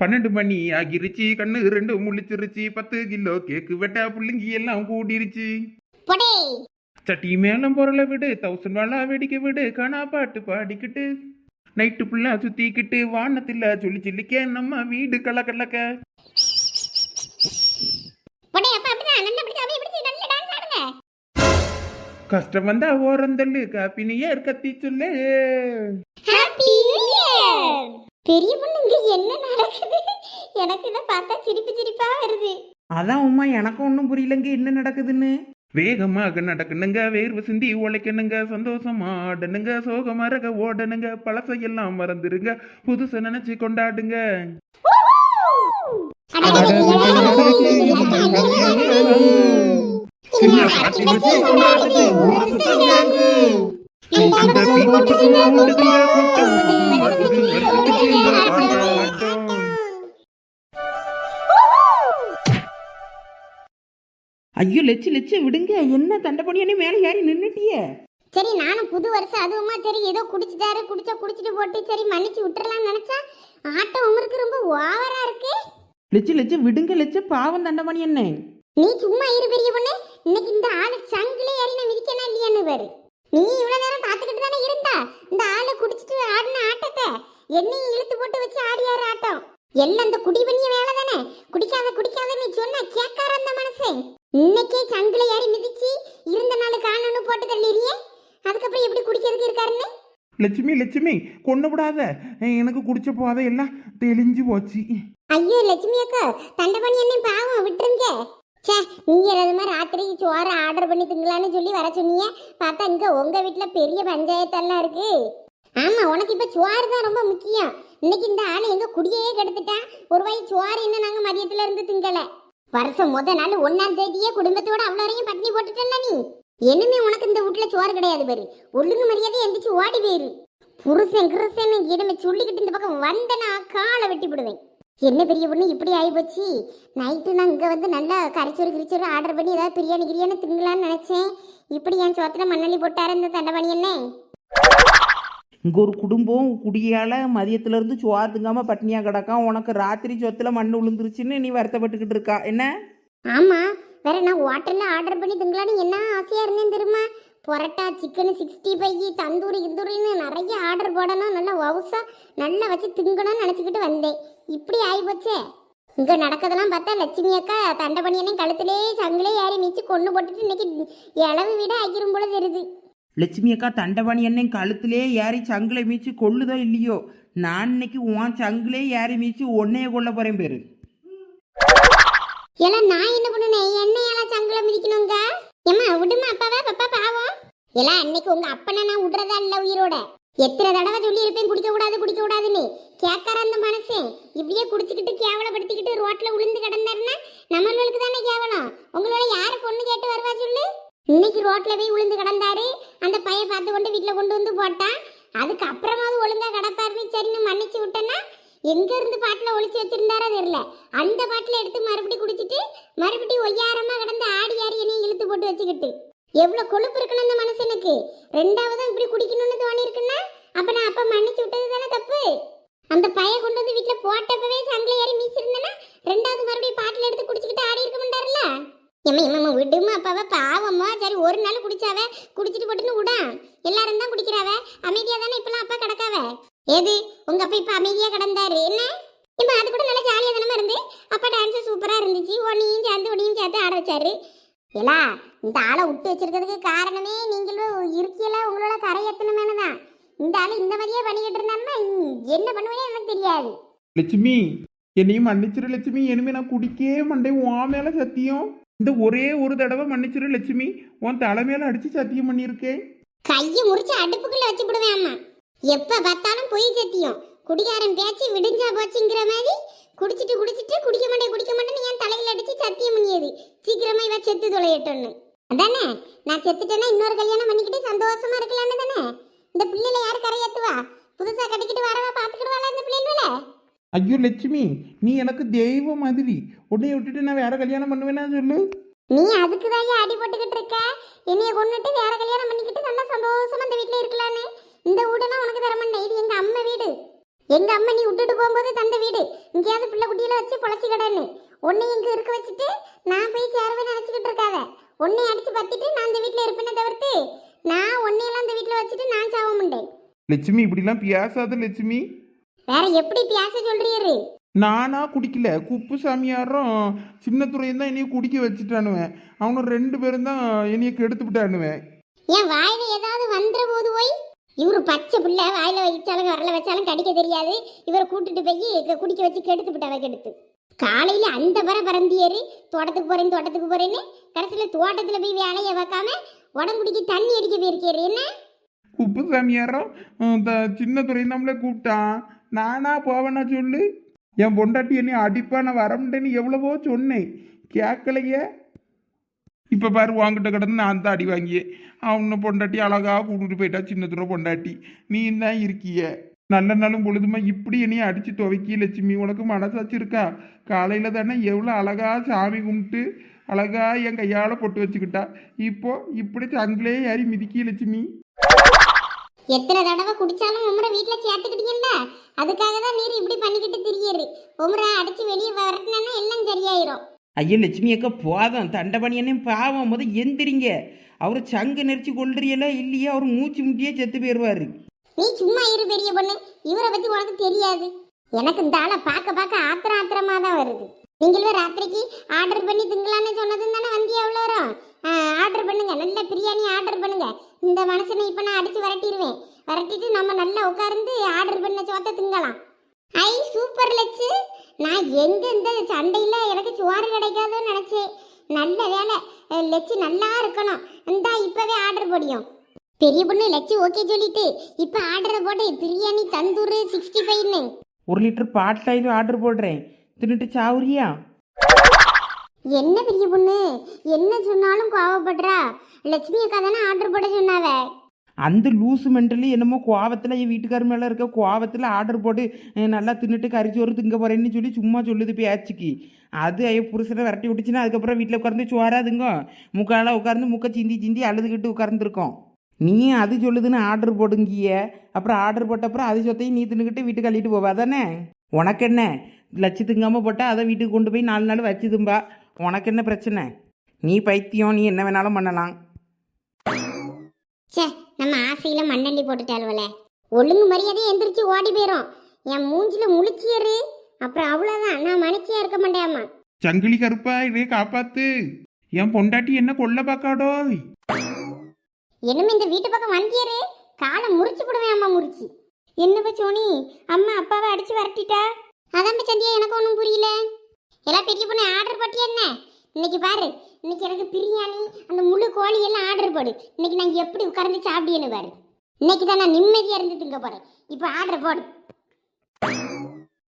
பன்னெண்டு மணி ஆகிருச்சு கண்ணு ரெண்டு முழிச்சிருச்சு பத்து கிலோ கேக்கு வெட்டா புள்ளிங்கி எல்லாம் கூடிருச்சு. சட்டி மேலம் பொருளை விடு தௌசண்ட் வாழா வெடிக்க விடு காணா பாட்டு பாடிக்கிட்டு. நைட்டு புள்ளா சுத்திக்கிட்டு வானத்தில் சொல்லி சொல்லிக்க நம்ம வீடு டான்ஸ் ஆடுங்க. கஷ்டம் வந்தா ஓரந்தல்லு காப்பினியர் கத்தி சொல்லு. பெரிய பொண்ணுங்க என்ன நடக்குது? எனக்கு இதை பார்த்தா சிரிப்பு சிரிப்பா வருது. அதான் உமா எனக்கும் ஒன்றும் புரியலங்க என்ன நடக்குதுன்னு. வேகமாக நடக்கணுங்க வேர்வை சிந்தி உழைக்கணுங்க சந்தோஷமா ஆடணுங்க சோகமா ரக ஓடணுங்க பழசையெல்லாம் மறந்துருங்க புதுசை நினைச்சு கொண்டாடுங்க. சின்ன ஐயோ லெச்சு லெச்சு விடுங்க. என்ன தண்டை பண்ணியானே மேலே ஏறி நின்னுட்டியே? சரி நானும் புது வருஷம் அதுவுமா சரி ஏதோ குடிச்சிட்டாரு குடிச்சா குடிச்சிட்டு போட்டு சரி மன்னிச்சு விட்டுறலாம்னு நினைச்சா ஆட்டம் உமருக்கு ரொம்ப ஓவரா இருக்கு. லெச்சு லெச்சு விடுங்க லெச்சு பாவம் தண்டை பண்ணி என்ன நீ சும்மா இரு பெரிய பொண்ணு. இன்னைக்கு இந்த ஆளு சங்கிலே ஏறி நான் மிதிக்கனா இல்லையான்னு பாரு. நீ இவ்வளவு நேரம் பாத்துக்கிட்டு தானே இருந்தா? இந்த ஆளு குடிச்சிட்டு ஆடின ஆட்டத்தை என்னையும் இழுத்து போட்டு வச்சு ஆடியாரு ஆட்டம். எல்லாம் அந்த குடி பண்ணிய வேலை தானே? குடிக்காத குடிக்காதன்னு சொன்னா கேட்கார அந்த மனுஷன். இன்னைக்கே சங்கில ஏறி மிதிச்சு இருந்த நாள் காணன்னு போட்டு தள்ளிறியே அதுக்கப்புறம் எப்படி குடிக்கிறதுக்கு இருக்காருன்னு? லட்சுமி லட்சுமி கொண்டு விடாத. எனக்கு குடிச்ச போதை எல்லாம் தெளிஞ்சு போச்சு. ஐயோ லட்சுமி அக்கா தண்டை பண்ணி என்ன நீங்கள் அது மாதிரி ராத்திரிக்கு சோறு ஆர்டர் பண்ணி திங்கலான்னு சொல்லி வர சொன்னீங்க பார்த்தா இங்கே உங்கள் வீட்டில் பெரிய பஞ்சாயத்தெல்லாம் இருக்கு. ஆமாம் உனக்கு இப்போ சோறு தான் ரொம்ப முக்கியம். இன்னைக்கு இந்த ஆள் எங்கள் குடியையே கெடுத்துட்டான். ஒரு வாய் சோறு இன்னும் நாங்கள் மதியத்தில் இருந்து திங்கலை. வருஷம் முத நாள் ஒன்னாம் தேதியே குடும்பத்தோட அவ்வளோ வரையும் பட்டினி போட்டுட்டல நீ. என்னமே உனக்கு இந்த வீட்ல சோறு கிடையாது பாரு. ஒழுங்கு மரியாதை எந்திரிச்சு ஓடி போயிரு. புருஷன் கிருஷன் இனிமே சொல்லிக்கிட்டு இந்த பக்கம் வந்தனா காலை வெட்டி விடுவேன் என்ன பெரிய பொண்ணு? இப்படி ஆகிப்போச்சு நைட்டு நான் இங்கே வந்து நல்லா கரிச்சோறு கிரிச்சோறு ஆர்டர் பண்ணி ஏதாவது பிரியாணி கிரியாணி திங்கலான்னு நினச்சேன். இப்படி என் சோத்துல மண்ணள்ளி போட்டாரு இந்த தண்டபணி என்ன இங்கே ஒரு குடும்பம் குடியால மதியத்துல இருந்து சோறு திங்காம பட்னியா கிடக்கான். உனக்கு ராத்திரி சொத்துல மண் விழுந்துருச்சுன்னு நீ வருத்தப்பட்டுக்கிட்டு இருக்கா? என்ன? ஆமாம் வேற நான் ஹோட்டலில் ஆர்டர் பண்ணி திங்கலான்னு என்ன ஆசையாக இருந்தேன் தெரியுமா? Parotta chicken sixty five tandoori கிந்தூரின்னு நிறைய ஆர்டர் போடணும். நல்லா வவுசா நல்லா வச்சு திங்கணும்னு நினச்சிக்கிட்டு வந்தேன். இப்படி ஆகிப்போச்சே இங்கே நடக்கதெல்லாம் பார்த்தா லட்சுமி அக்கா தண்டை பண்ணியனே கழுத்திலே சங்கிலே ஏறி மிச்சு கொண்டு போட்டுட்டு இன்னைக்கு இளவு விட ஆக்கிரும் போல தெரியுது. லட்சுமி அக்கா தண்டபாணி எண்ணெய் கழுத்திலே ஏறி சங்கிலை மீச்சு கொள்ளுதோ இல்லையோ? நான் இன்னைக்கு உன் சங்கிலே ஏறி மீச்சு உன்னைய கொல்ல போறேன் பேரு. எல்லாம் நான் என்ன பண்ணுனேன் என்னையெல்லாம் சங்கில மிதிக்கணுங்க ஏம்மா விடுமா அப்பாவா பப்பா பாவம் எல்லாம் அன்னைக்கு உங்க அப்பனை நான் விடுறதா இல்ல உயிரோட? எத்தனை தடவை சொல்லி இருப்பேன் குடிக்க கூடாது குடிக்க கூடாதுன்னு. கேட்கற அந்த மனுஷன்? இப்படியே குடிச்சுக்கிட்டு கேவலப்படுத்திக்கிட்டு ரோட்ல உளுந்து கிடந்தாருன்னா நம்மளுக்கு தானே கேவலம். உங்களோட யாரு பொண்ணு கேட்டு வருவா சொல்லு? இன்னைக்கு ரோட்ல போய் உளுந்து கிடந்தாரு. அந்த பையன் பார்த்து கொண்டு வீட்டுல கொண்டு வந்து போட்டான் அதுக்கு அப்புறமாவது ஒழுங்கா கிடப்பாருன்னு சரின்னு மன்னிச்சு விட்டேன்னா எங்க இருந்து பாட்டில் ஒளிச்சு வச்சிருந்தாரோ தெரியல. அந்த பாட்டில் எடுத்து மறுபடியும் குடிச்சிட்டு மறுபடியும் ஒய்யாரமா கிடந்து ஆடி ஆடி என்னையும் இழுத்து போட்டு வச்சுக்கிட்டு. எவ்வளவு கொழுப்பு இருக்கணும் அந்த மனுஷனுக்கு ரெண்டாவது இப்படி குடிக்கணும்னு தோணி இருக்குன்னா அப்ப நான் அப்ப மன்னிச்சு விட்டது தானே தப்பு? அந்த பைய கொண்டு வந்து வீட்டுல போட்டப்பவே சங்கில ஏறி மீச்சிருந்தேன்னா ரெண்டாவது மறுபடியும் பாட்டில் எடுத்து குடிச்சுக்கிட்டு ஆடி இருக்க மாட்டாருல்ல? எம்மா எம்மா விடுமா அப்பாவ? பாவம்மா சரி ஒரு நாள் குடிச்சாவ? குடிச்சிட்டு போட்டுன்னு விடான் எல்லாரும் தான் குடிக்கிறாவ? அமைதியா தானே இப்பெல்லாம் அப்பா கிடக்காவ? ஏது? உங்க அப்பா இப்ப அமைதியா கிடந்தாரு. என்ன? இப்ப அது கூட நல்லா ஜாலியா தானே இருந்து. அப்பா டான்ஸ் சூப்பரா இருந்துச்சு. ஒன்னையும் சேர்ந்து ஒன்னையும் சேர்த்து ஆட வச்சாரு. ஏலா இந்த ஆளை விட்டு வச்சிருக்கிறதுக்கு காரணமே நீங்களும் இருக்கியல உங்களோட கரை எத்தணுமேனு தான் இந்த ஆளு இந்த மாதிரியே பண்ணிக்கிட்டு இருந்தான்னா என்ன பண்ணுவேன்னு எனக்கு தெரியாது. லட்சுமி என்னையும் மன்னிச்சிரு லட்சுமி. இனிமே நான் குடிக்கவே மாட்டேன். உன் மேல சத்தியம். இந்த ஒரே ஒரு தடவை மன்னிச்சிரு லட்சுமி. உன் தலை மேல அடிச்சு சத்தியம் பண்ணியிருக்கேன். கையை முறிச்சு அடுப்புக்குள்ள வச்சு விடுவேன் அம்மா. எப்ப பார்த்தாலும் பொய் சத்தியம். குடிகாரன் பேச்சு விடிஞ்சா போச்சுங்கிற மாதிரி குடிச்சிட்டு குடிச்சிட்டு குடிக்க மாட்டேன் குடிக்க மாட்டேன்னு என் தலையில அடிச்சு சத்தியம் பண்ணியது. சீக்கிரமா இவ செத்து தொலையட்டும்னு. அதானே? நான் செத்துட்டேன்னா இன்னொரு கல்யாணம் பண்ணிக்கிட்டு சந்தோஷமா இருக்கலாம்னு தானே? இந்த பிள்ளைல யார் கரையேத்துவா புதுசா கட்டிக்கிட்டு வரவா பாத்துக்கிடுவாளா இந்த பிள்ளைகள ஐயோ லட்சுமி நீ எனக்கு தெய்வம் மாதிரி. உன்னைய விட்டுட்டு நான் வேற கல்யாணம் பண்ணுவேனா சொல்லு. நீ அதுக்கு தான் அடி போட்டுக்கிட்டு இருக்க? என்னைய கொண்டுட்டு வேற கல்யாணம் பண்ணிக்கிட்டு நல்லா சந்தோஷமா இந்த வீட்ல இருக்கலான்னு? இந்த வீடெல்லாம் உனக்கு தர மாட்டேன். இது எங்க அம்மா வீடு. எங்க அம்மா நீ விட்டுட்டு போகும்போது தந்த வீடு. இங்கேயாவது பிள்ளை குட்டியில வச்சு பொழைச்சி கடன்னு உன்னை இங்க இருக்க வச்சுட்டு நான் போய் சேருவேன் நினைச்சுக்கிட்டு இருக்காத. உன்னை அடிச்சு பத்திட்டு நான் அந்த வீட்டுல இருப்பேனே தவிர்த்து நான் உன்னையெல்லாம் அந்த வீட்டுல வச்சுட்டு நான் சாவ மாட்டேன். லட்சுமி இப்படிலாம் பேசாத லட்சுமி. வேற எப்படி பேச சொல்றீரு? நானா குடிக்கல. குப்பு சாமியாரும் சின்ன துறையும் தான் என்னைய குடிக்க வச்சுட்டானுவேன் அவனும் ரெண்டு பேரும் தான் என்னைய கெடுத்து விட்டானுவேன் என் வாயில ஏதாவது வந்துற போது போய் இவரு பச்சை பிள்ளை வாயில வச்சாலும் வரல வச்சாலும் கடிக்க தெரியாது. இவரை கூட்டிட்டு போய் குடிக்க வச்சு கெடுத்து விட்டாவ கெடுத்து. காலையில அந்த பர பரந்தியேறி தோட்டத்துக்கு போறேன் தோட்டத்துக்கு போறேன்னு கடைசியில் தோட்டத்தில் போய் வேலையை வைக்காம உடம்புடிக்கு தண்ணி அடிக்க போயிருக்காரு. என்ன? குப்பு சாமியாரும் இந்த சின்ன துறை நம்மளே கூப்பிட்டான் நானா போவேன்னா சொல்லு. என் பொண்டாட்டி என்னை அடிப்பா நான் வரமுட்டேன்னு எவ்வளவோ சொன்னேன். கேட்கலையே. இப்போ பாரு வாங்கிட்ட கிடந்து நான் தான் அடி வாங்கியே. அவனை பொண்டாட்டி அழகாக கூப்பிட்டு போயிட்டா சின்ன துறை பொண்டாட்டி. நீ தான் இருக்கிய? நல்ல நாளும் பொழுதுமா இப்படி என்னைய அடிச்சு துவைக்கி லட்சுமி உனக்கு மனசாச்சு இருக்கா? காலையில் தானே எவ்வளோ அழகாக சாமி கும்பிட்டு அழகா என் கையால பொட்டு வச்சுக்கிட்டா. இப்போ இப்படி சங்கிலே ஏறி மிதிக்கி லட்சுமி. எத்தனை தடவை குடிச்சாலும் உமரை வீட்டுல சேர்த்துக்கிட்டீங்கல்ல? அதுக்காக தான் நீர் இப்படி பண்ணிக்கிட்டு திரியரு. உமரை அடிச்சு வெளியே வரட்டினா எல்லாம் சரியாயிரும். ஐயா லட்சுமி அக்கா போதும். தண்டபணியனையும் பாவம். முத எந்திரிங்க. அவர் சங்கு நெரிச்சு கொள்றீங்களா இல்லையா? அவர் மூச்சு முட்டியே செத்து போயிடுவாரு நீ சும்மா இரு பெரிய பொண்ணு. இவரை பத்தி உனக்கு தெரியாது. எனக்கு இந்த ஆளை பார்க்க பார்க்க ஆத்திரம் ஆத்திரமா தான் வருது. நீங்களும் ராத்திரிக்கு ஆர்டர் பண்ணி திங்கலான்னு சொன்னதும் தானே வந்தியா எவ்வளோ வரும் ஆர்டர் பண்ணுங்க. நல்ல பிரியாணி ஆர்டர் பண்ணுங்க. இந்த மனுஷனை இப்போ நான் அடிச்சு விரட்டிடுவேன். விரட்டிட்டு நம்ம நல்லா உட்கார்ந்து ஆர்டர் பண்ண சோத்தை திங்கலாம். ஐ சூப்பர் லட்சு நான் எங்க இந்த எனக்கு சோறு கிடைக்காதோன்னு நினச்சேன். நல்ல வேலை லட்சு நல்லா இருக்கணும். இந்தா இப்போவே ஆர்டர் போடியும். பெரிய பொண்ணு லட்சு ஓகே சொல்லிட்டு இப்போ ஆர்டரை போட்டு பிரியாணி தந்தூர் சிக்ஸ்டி ஃபைவ்னு ஒரு லிட்டர் பாட்டில் ஆர்டர் போடுறேன். தின்னுட்டு சாவுறியா? என்ன பெரிய பொண்ணு? என்ன சொன்னாலும் கோவப்படுறா? லட்சுமி அக்கா தானே ஆர்டர் போட சொன்னாவ? அந்த லூசு மெண்டலி என்னமோ கோவத்தில் என் வீட்டுக்கார் மேலே இருக்க கோவத்தில் ஆர்டர் போட்டு நல்லா தின்னுட்டு கறிச்சோறு திங்க போகிறேன்னு சொல்லி சும்மா சொல்லுது பேச்சுக்கு. அது ஐயோ புருஷனை விரட்டி விட்டுச்சுன்னா அதுக்கப்புறம் வீட்டில் உட்காந்து சோறாதுங்க. முக்கால உட்காந்து முக்க சிந்தி சிந்தி அழுதுகிட்டு உட்காந்துருக்கோம் நீ அது சொல்லுதுன்னு ஆர்டர் போடுங்கிய. அப்புறம் ஆர்டர் போட்டப்புறம் அது சொத்தையும் நீ தின்னுக்கிட்டு வீட்டுக்கு அள்ளிட்டு போவா தானே உனக்கு என்ன லட்ச திங்காமல் போட்டால் அதை வீட்டுக்கு கொண்டு போய் நாலு நாள் வச்சு தும்பா. உனக்கு என்ன பிரச்சனை? நீ பைத்தியம் நீ என்ன வேணாலும் பண்ணலாம். ச்சே நம்ம ஆசையில மண்ணள்ளி போட்டுட்டாளுவல ஒழுங்கு மரியாதையை எந்திரிச்சு ஓடி போயிரும். என் மூஞ்சில முழிச்சியரு அப்புறம் அவ்வளோதான் நான் மனுச்சியா இருக்க மாட்டேம்மா. சங்கிலி கருப்பா இதே காப்பாத்து. என் பொண்டாட்டி என்ன கொல்ல பாக்காடோ என்னமே இந்த வீட்டு பக்கம் வந்தியரு காலை முறிச்சு போடுவேன் அம்மா முறிச்சு. என்னப்பா சோனி? அம்மா அப்பாவை அடிச்சு விரட்டிட்டா? அதான் சந்தியா எனக்கு ஒன்றும் புரியல. எல்லாம் பெரிய பொண்ணு ஆர்டர் போட்டியா என்ன? இன்னைக்கு பாரு இன்னைக்கு எனக்கு பிரியாணி அந்த முழு கோழி எல்லாம் ஆர்டர் போடு. இன்னைக்கு நான் எப்படி உட்கார்ந்து சாப்பிடுன்னு பாரு. இன்னைக்கு தான் நான் நிம்மதியாக இருந்து திங்க போகிறேன் இப்போ ஆர்டர் போடு.